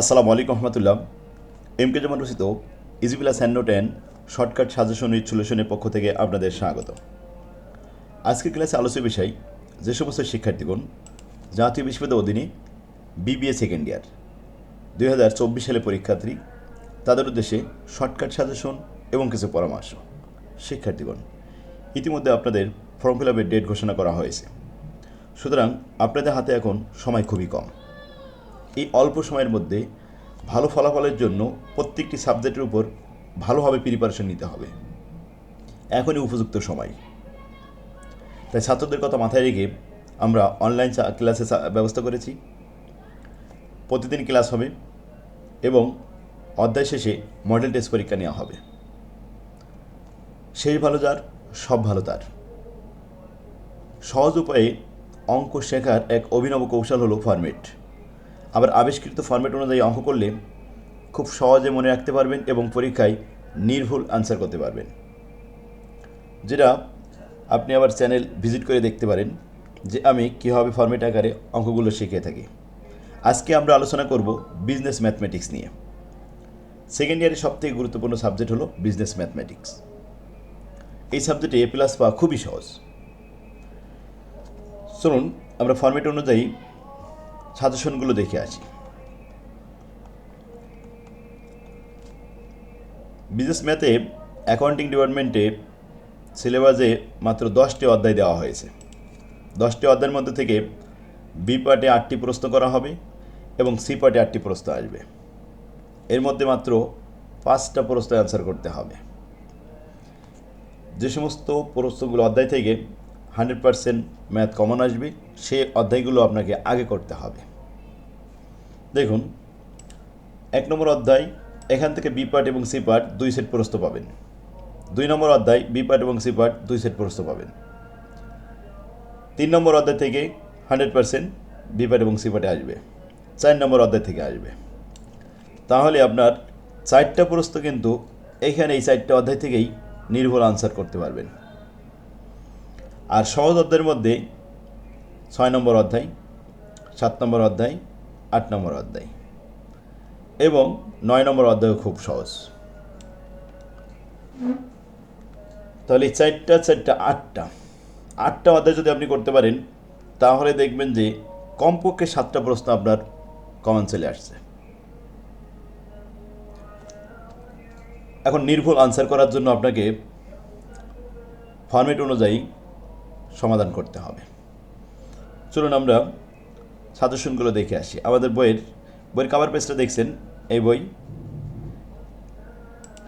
আসসালামু আলাইকুম রহমতুল্লাহ। M K Zaman রচিত easy plus ten, shortcut suggestion with সলিউশনের পক্ষ থেকে আপনাদের স্বাগত। আজকের ক্লাসে আলোচ্য বিষয়, যে সমস্ত শিক্ষার্থীগণ, জাতীয় বিশ্ববিদ্যালয় অধীনে বিবিএ সেকেন্ড ইয়ার, দুই হাজার চব্বিশ সালে পরীক্ষার্থী, তাদের উদ্দেশ্যে শর্টকাট সাজেশন এবং কিছু পরামর্শ। শিক্ষার্থীগণ, ইতিমধ্যে আপনাদের ফর্ম ফিল আপের ডেট ঘোষণা করা হয়েছে। সুতরাং আপনাদের হাতে এখন সময় খুবই কম। এই অল্প সময়ের মধ্যে ভালো ফলাফলের জন্য প্রত্যেকটি সাবজেক্টের উপর ভালোভাবে প্রিপারেশন নিতে হবে। এখনই উপযুক্ত সময়। তাই ছাত্রদের কথা মাথায় রেখে আমরা অনলাইন ক্লাসে ব্যবস্থা করেছি। প্রতিদিন ক্লাস হবে এবং অধ্যায় শেষে মডেল টেস্ট পরীক্ষা নেওয়া হবে। শেষ ভালো যার, সব ভালো তার। সহজ উপায়ে অঙ্ক শেখার এক অভিনব কৌশল হলো ফরম্যাট আবার আবিষ্কৃত ফরম্যাট অনুযায়ী অঙ্ক করলে খুব সহজে মনে রাখতে পারবেন এবং পরীক্ষায় নির্ভুল আনসার করতে পারবেন। যেটা আপনি আবার চ্যানেল ভিজিট করে দেখতে পারেন যে আমি কীভাবে ফরম্যাট আকারে অঙ্কগুলো শিখিয়ে থাকি। আজকে আমরা আলোচনা করব বিজনেস ম্যাথমেটিক্স নিয়ে। সেকেন্ড ইয়ারের সবথেকে গুরুত্বপূর্ণ সাবজেক্ট হলো বিজনেস ম্যাথমেটিক্স এই সাবজেক্টে এ প্লাস পাওয়া খুবই সহজ। চলুন, আমরা ফরম্যাট অনুযায়ী সাজেশনগুলো দেখে আসি। বিজনেস ম্যাথে অ্যাকাউন্টিং ডিপার্টমেন্টে সিলেবাসে মাত্র দশটি অধ্যায় দেওয়া হয়েছে। দশটি অধ্যায়ের মধ্যে থেকে বি পার্টে আটটি প্রশ্ন করা হবে এবং সি পার্টে আটটি প্রশ্ন আসবে। এর মধ্যে মাত্র পাঁচটা প্রশ্ন অ্যান্সার করতে হবে। যে সমস্ত প্রশ্নগুলো অধ্যায় থেকে হান্ড্রেড পারসেন্ট ম্যাথ কমন আসবে সে অধ্যায়গুলো আপনাকে আগে করতে হবে। দেখুন, এক নম্বর অধ্যায়, এখান থেকে বি পার্ট এবং সি পার্ট দুই সেট প্রস্ত পাবেন। দুই নম্বর অধ্যায়, বি পার্ট এবং সি পার্ট দুই সেট প্রস্ত পাবেন। তিন নম্বর অধ্যায় থেকে হান্ড্রেড পারসেন্ট বি পার্ট এবং সি পার্টে আসবে। চার নম্বর অধ্যায় থেকে আসবে। তাহলে আপনার চারটা প্রশ্ন কিন্তু এখানে এই চারটা অধ্যায় থেকেই নির্ভুল আনসার করতে পারবেন। আর সহজ অধ্যায়ের মধ্যে ছয় নম্বর অধ্যায়, সাত নম্বর অধ্যায়, আট নম্বর অধ্যায়। এবং নয় নম্বর অধ্যায় খুব সহজ। তাহলে চারটা চারটা, আটটা। আটটা অধ্যায় যদি আপনি করতে পারেন, তাহলে দেখবেন যে কমপক্ষে সাতটা প্রশ্ন আপনার কমন চলে আসছে। এখন নির্ভুল আনসার করার জন্য আপনাকে ফর্মেট অনুযায়ী সমাধান করতে হবে। চলুন আমরা সাজেশনগুলো দেখে আসি। আমাদের বইয়ের বইয়ের কাভার পেজটা দেখছেন, এই বই।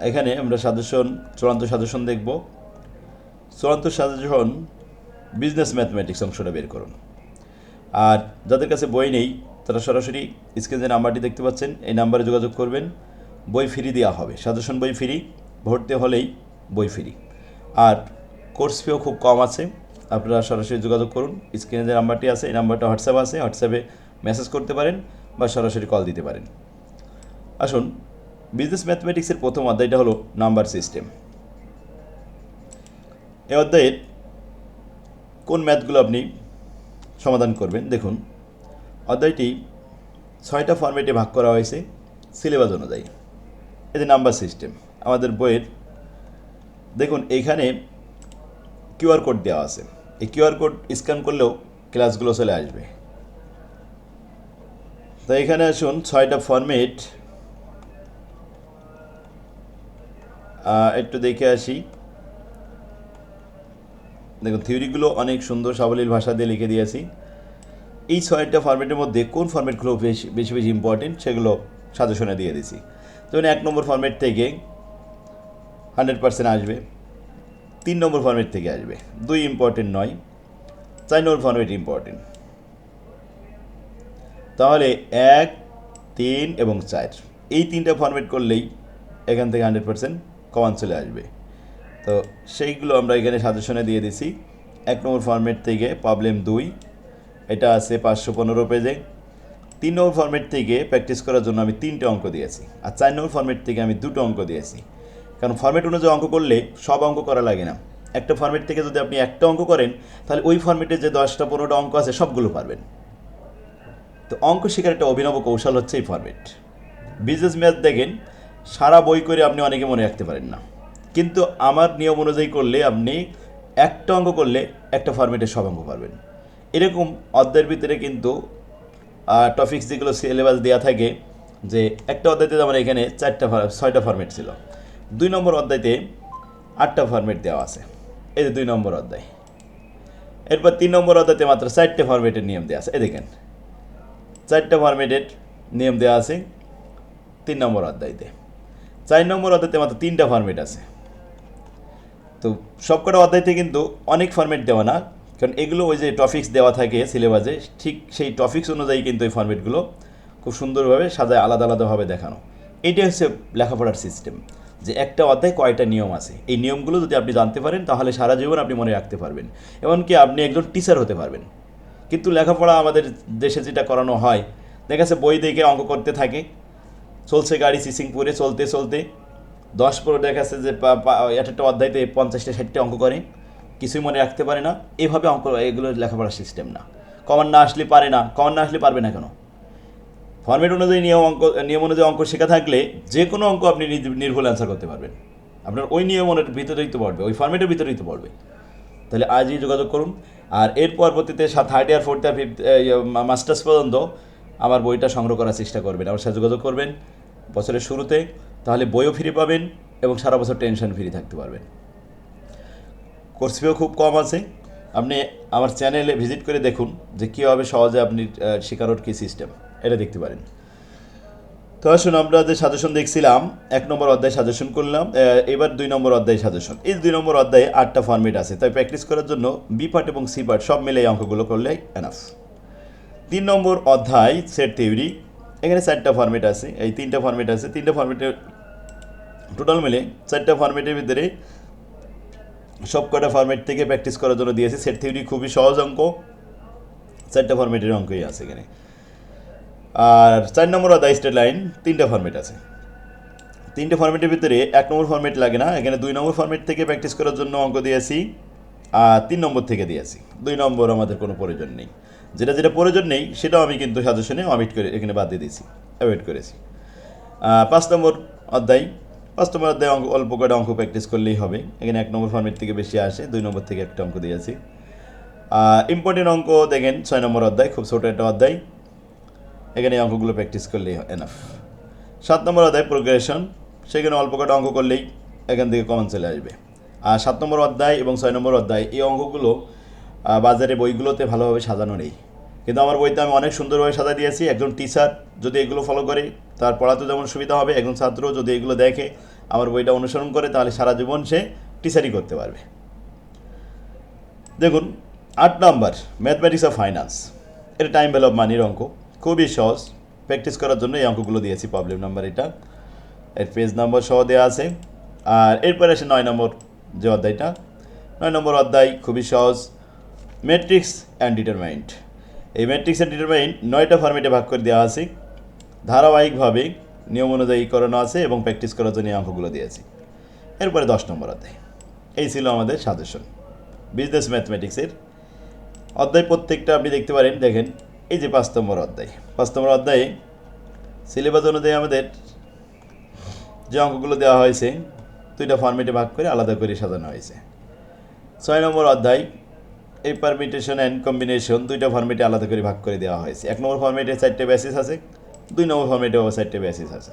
এখানে আমরা সাজেশন, চূড়ান্ত সাজেশন দেখব। চূড়ান্ত সাজেশন বিজনেস ম্যাথমেটিক্স অংশটা বের করুন। আর যাদের কাছে বই নেই, তারা সরাসরি স্ক্রিনে যে নাম্বারটি দেখতে পাচ্ছেন, এই নাম্বারে যোগাযোগ করবেন। বই ফ্রি দেওয়া হবে। সাজেশন বই ফ্রি ভর্তি হলেই বই ফ্রি আর কোর্স ফিও খুব কম আছে। আপনারা সরাসরি যোগাযোগ করুন। স্ক্রিনে যে নাম্বারটি আছে, এই নাম্বারটা হোয়াটসঅ্যাপ আছে। হোয়াটসঅ্যাপে মেসেজ করতে পারেন বা সরাসরি কল দিতে পারেন। আসুন, বিজনেস ম্যাথমেটিক্সের প্রথম অধ্যায়টা হলো নাম্বার সিস্টেম। এই অধ্যায়ের কোন ম্যাথগুলো আপনি সমাধান করবেন? দেখুন, অধ্যায়টি ছয়টা ফর্মেটে ভাগ করা হয়েছে সিলেবাস অনুযায়ী। যে নাম্বার সিস্টেম, আমাদের বইয়ের, দেখুন এইখানে কিউআর কোড দেওয়া আছে। এই কিউআর কোড স্ক্যান করলেও ক্লাসগুলো চলে আসবে। তো এখানে আসুন, ছয়টা ফরম্যাট। একটু দেখে আসি। দেখুন, থিওরিগুলো অনেক সুন্দর, সাবলীল ভাষা দিয়ে লিখে দিয়েছি। এই ছয়টা ফর্মেটের মধ্যে কোন ফর্মেটগুলো বেশি বেশি বেশি ইম্পর্টেন্ট সেগুলো সাজেশনে দিয়ে দিছি। যেমন এক নম্বর ফর্মেট থেকে হান্ড্রেড পার্সেন্ট আসবে। তিন নম্বর ফর্মেট থেকে আসবে। দুই ইম্পর্টেন্ট নয়, চার নম্বর ফর্মেট ইম্পর্টেন্ট তাহলে এক, তিন এবং চার। এই তিনটা ফর্মেট করলেই এখান থেকে হান্ড্রেড পার্সেন্ট কমান চলে আসবে। তো সেইগুলো আমরা এখানে সাজেশনে দিয়ে দিছি। এক নম্বর ফর্মেট থেকে প্রবলেম দুই, এটা আছে পাঁচশো পনেরো পেজে তিন নম্বর ফর্মেট থেকে প্র্যাকটিস করার জন্য আমি তিনটে অঙ্ক দিয়েছি। আর চার নম্বর ফর্মেট থেকে আমি দুটো অঙ্ক দিয়েছি। কারণ ফর্মেট অনুযায়ী অঙ্ক করলে সব অঙ্ক করা লাগে না। একটা ফর্মেট থেকে যদি আপনি একটা অঙ্ক করেন, তাহলে ওই ফর্মেটে যে দশটা, পনেরোটা অঙ্ক আছে, সবগুলো পারবেন। তো অঙ্ক শেখার একটা অভিনব কৌশল হচ্ছে এই ফর্মেট বিজনেস ম্যাথ দেখেন, সারা বই করে আপনি অনেকে মনে রাখতে পারেন না। কিন্তু আমার নিয়ম অনুযায়ী করলে আপনি একটা অঙ্ক করলে একটা ফরম্যাটে সব অঙ্ক পারবেন। এরকম অধ্যায়ের ভিতরে কিন্তু টপিক্স যেগুলো সিলেবাস দেওয়া থাকে, যে একটা অধ্যায়তে আমার এখানে চারটা, ছয়টা ফরম্যাট ছিল। দুই নম্বর অধ্যায়তে আটটা ফরম্যাট দেওয়া আছে। এই যে দুই নম্বর অধ্যায়। এরপর তিন নম্বর অধ্যায়তে মাত্র চারটে ফরম্যাটের নিয়ম দেওয়া আছে। এ দেখেন, চারটা ফরম্যাটের নিয়ম দেওয়া আছে তিন নম্বর অধ্যায়তে। চার নম্বর অধ্যায়তে মাত্র তিনটা ফরম্যাট আছে। তো সবকটা অধ্যায়তে কিন্তু অনেক ফরম্যাট দেওয়া না, কারণ এগুলো ওই যে টপিক্স দেওয়া থাকে সিলেবাসে ঠিক সেই টপিক্স অনুযায়ী কিন্তু এই ফরম্যাটগুলো খুব সুন্দরভাবে সাজায়, আলাদা আলাদাভাবে দেখানো। এটাই হচ্ছে লেখাপড়ার সিস্টেম যে একটা অধ্যায় কয়টা নিয়ম আছে। এই নিয়মগুলো যদি আপনি জানতে পারেন, তাহলে সারা জীবন আপনি মনে রাখতে পারবেন। এমনকি আপনি একজন টিচার হতে পারবেন। কিন্তু লেখাপড়া আমাদের দেশে যেটা করানো হয়, দেখা যাচ্ছে বই দেখে অঙ্ক করতে থাকে। চলছে গাড়ি সিসিংপুরে চলতে চলতে। দশ পনেরো দেখা যাচ্ছে যে একটা অধ্যায়তে পঞ্চাশটা, ষাটটা অঙ্ক করে। কিছুই মনে রাখতে পারে না। এভাবে অঙ্ক, এগুলো লেখাপড়ার সিস্টেম না। কমন না আসলে পারে না। কমন না আসলে পারবে না কেন? ফর্মেট অনুযায়ী নিয়ম অঙ্ক, নিয়ম অনুযায়ী অঙ্ক শেখা থাকলে যে কোনো অঙ্ক আপনি নির- নির্ভুল অ্যান্সার করতে পারবেন। আপনার ওই নিয়মের ভিতরেই তো পড়বে, ওই ফর্মেটের ভিতরেই তো পড়বে। তাহলে আজই যোগাযোগ করুন। আর এর পরবর্তীতে third year fourth year fifth masters পর্যন্ত আমার বইটা সংগ্রহ করার চেষ্টা করবেন। আমার সাথে যোগাযোগ করবেন বছরের শুরুতে। তাহলে বইও ফ্রি পাবেন এবং সারা বছর টেনশন ফ্রি থাকতে পারবেন। কোর্স ফিও খুব কম আছে। আপনি আমার চ্যানেলে ভিজিট করে দেখুন যে কীভাবে সহজে আপনি শেখানোর কী সিস্টেম এটা দেখতে পারেন। তো আসুন আমরা যে সাজেশন দেখছিলাম, এক নম্বর অধ্যায় সাজেশন করলাম এবার দুই নম্বর অধ্যায় সাজেশন এই দুই নম্বর অধ্যায়ে আটটা ফর্মেট আছে, তাই প্র্যাকটিস করার জন্য বি পার্ট এবং সি পার্ট সব মিলে এই অঙ্কগুলো করলেই এনাফ তিন নম্বর অধ্যায় সেট থিওরি এখানে চারটা ফর্মেট আছে, এই তিনটা ফর্মেট আছে, তিনটা ফর্মেটের টোটাল মিলে চারটা ফর্মেটের ভিতরে সব কটা ফর্মেট থেকে প্র্যাকটিস করার জন্য দিয়েছে। সেট থিওরি খুবই সহজ অঙ্ক, চারটা ফর্মেটের অঙ্কই আছে এখানে। আর চার নম্বর অধ্যায় স্টেট লাইন তিনটা ফর্মেট আছে। তিনটে ফর্মেটের ভিতরে এক নম্বর ফর্মেট লাগে না, এখানে দুই নম্বর ফর্মেট থেকে প্র্যাকটিস করার জন্য অঙ্ক দিয়েছি আর তিন নম্বর থেকে দিয়েছি দুই নম্বর আমাদের কোনো প্রয়োজন নেই। যেটা যেটা প্রয়োজন নেই, সেটাও আমি কিন্তু সাজেশনে অমিট করে এখানে বাদ দিয়ে দিয়েছি অ্যাভয়েড করেছি। পাঁচ নম্বর অধ্যায়, পাঁচ নম্বর অধ্যায় অঙ্ক, অল্প করে অঙ্ক প্র্যাকটিস করলেই হবে। এখানে এক নম্বর ফর্মেট থেকে বেশি আসে, দুই নম্বর থেকে একটা অঙ্ক দিয়েছি ইম্পর্টেন্ট অঙ্ক দেখেন, ছয় নম্বর অধ্যায়, খুব ছোটো একটা অধ্যায়। এখানে এই অঙ্কগুলো প্র্যাকটিস করলেই এনাফ সাত নম্বর অধ্যায় প্রোগ্রেশন সেখানে অল্প কটা অঙ্ক করলেই এখান থেকে কমন চলে আসবে। আর সাত নম্বর অধ্যায় এবং ছয় নম্বর অধ্যায়, এই অঙ্কগুলো বাজারে বইগুলোতে ভালোভাবে সাজানো নেই। কিন্তু আমার বইতে আমি অনেক সুন্দরভাবে সাজা দিয়েছি। একজন টিচার যদি এগুলো ফলো করে, তার পড়াতে যেমন সুবিধা হবে। একজন ছাত্র যদি এগুলো দেখে, আমার বইটা অনুসরণ করে, তাহলে সারা জীবন সে টিচারই করতে পারবে। দেখুন, আট নাম্বার ম্যাথমেটিক্স অফ ফাইন্যান্স এটা টাইম ভ্যালু অফ মানির অঙ্ক। খুবই সহজ। প্র্যাকটিস করার জন্য এই অঙ্কগুলো দিয়েছি প্রবলেম নাম্বার এটা। এর পেজ নাম্বার সহ দেওয়া আছে। আর এরপরে আসে নয় নম্বর যে অধ্যায়টা। নয় নম্বর অধ্যায় খুবই সহজ। ম্যাট্রিক্স অ্যান্ড ডিটারমাইন্ড এই ম্যাট্রিক্স অ্যান্ড ডিটারমাইন্ড নয়টা ফর্মেটে ভাগ করে দেওয়া আছে। ধারাবাহিকভাবে নিয়ম অনুযায়ী করানো আছে এবং প্র্যাকটিস করার জন্য এই অঙ্কগুলো দিয়েছি। এরপরে দশ নম্বর অধ্যায়। এই ছিল আমাদের সাজেশন বিজনেস ম্যাথমেটিক্সের অধ্যায় প্রত্যেকটা আপনি দেখতে পারেন, দেখেন। এই যে পাঁচ নম্বর অধ্যায়, পাঁচ নম্বর অধ্যায়ে সিলেবাস অনুযায়ী আমাদের যে অঙ্কগুলো দেওয়া হয়েছে, দুইটা ফর্মেটে ভাগ করে আলাদা করে সাজানো হয়েছে। ছয় নম্বর অধ্যায়, এই পারমিটেশন অ্যান্ড কম্বিনেশন দুইটা ফর্মেটে আলাদা করে ভাগ করে দেওয়া হয়েছে। এক নম্বর ফর্মেটে চারটে বেসিস আছে, দুই নম্বর ফর্মেটেও চারটে বেসিস আছে।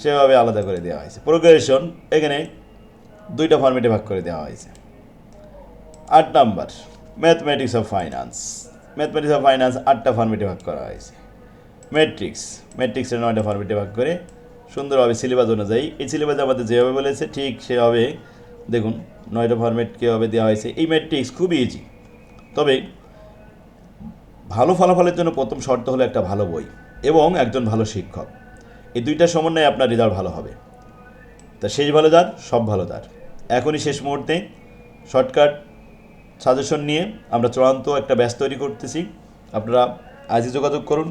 সেভাবে আলাদা করে দেওয়া হয়েছে। প্রোগ্রেশন এখানে দুইটা ফর্মেটে ভাগ করে দেওয়া হয়েছে। আট number mathematics of finance mathematics of finance আটটা ফর্মেটে ভাগ করা হয়েছে। ম্যাট্রিক্স ম্যাট্রিক্সের নয়টা ফর্মেটে ভাগ করে সুন্দরভাবে সিলেবাস অনুযায়ী, এই সিলেবাসে আমাদের যেভাবে বলেছে, ঠিক সেভাবে দেখুন নয়টা ফর্মেট কীভাবে দেওয়া হয়েছে। এই ম্যাট্রিক্স খুবই ইজি তবে ভালো ফলাফলের জন্য প্রথম শর্ত হলো একটা ভালো বই এবং একজন ভালো শিক্ষক। এই দুইটা সমন্বয়ে আপনার রেজাল্ট ভালো হবে। তা শেষ ভালো যার সব ভালো তার। এখনই শেষ মুহূর্তে শর্টকাট সাজেশন নিয়ে আমরা চূড়ান্ত একটা ব্যাচ তৈরি করতেছি। আপনারা আজই যোগাযোগ করুন,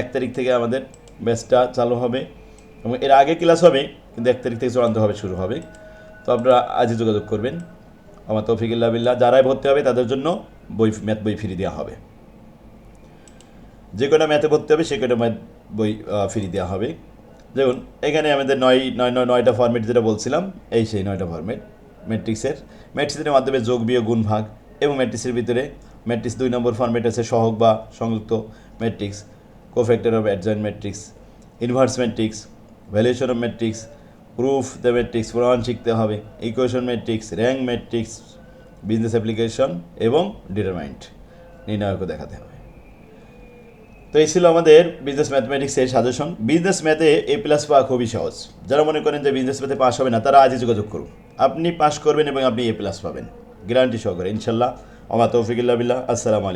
এক তারিখ থেকে আমাদের ব্যাচটা চালু হবে এবং এর আগে ক্লাস হবে, কিন্তু এক তারিখ থেকে চূড়ান্তভাবে শুরু হবে। তো আপনারা আজই যোগাযোগ করবেন। আমার তৌফিকুল্লাহ বিল্লাহ, যারাই ভর্তি হবে তাদের জন্য বই ম্যাথ বই ফ্রি দেওয়া হবে। যে কটা ম্যাথে ভর্তি হবে, সে কটা ম্যাথ বই ফ্রি দেওয়া হবে। দেখুন, এখানে আমাদের নয় নয় নয়, নয়টা ফর্মেট যেটা বলছিলাম, এই সেই নয়টা ফর্মেট ম্যাট্রিক্সের ম্যাট্রিক্সের মাধ্যমে যোগ, বিয়োগ, গুণ, ভাগ। এবং ম্যাট্রিক্সের ভিতরে ম্যাট্রিক্স দুই নম্বর ফর্মেট আছে সহগ বা সংযুক্ত matrix cofactor of adjoint matrix inverse matrix valuation of matrix proof the matrix প্রমাণ শিখতে হবে equation matrix rank matrix business application এবং ডিটারমাইন্ট নির্ণায়কও দেখাতে হবে। তো এই ছিল আমাদের বিজনেস ম্যাথমেটিক্সের সাজেশন বিজনেস ম্যাথে এ প্লাস পাওয়া খুবই সহজ। যারা মনে করেন যে বিজনেস ম্যাথে পাস হবে না, তারা আজই যোগাযোগ করুন। আপনি পাস করবেন এবং আপনি এ প্লাস পাবেন। গ্যারান্টি সহকারে ইনশাল্লাহ। আমার তৌফিকুল্লাহ বিল্লাহ। আসসালামু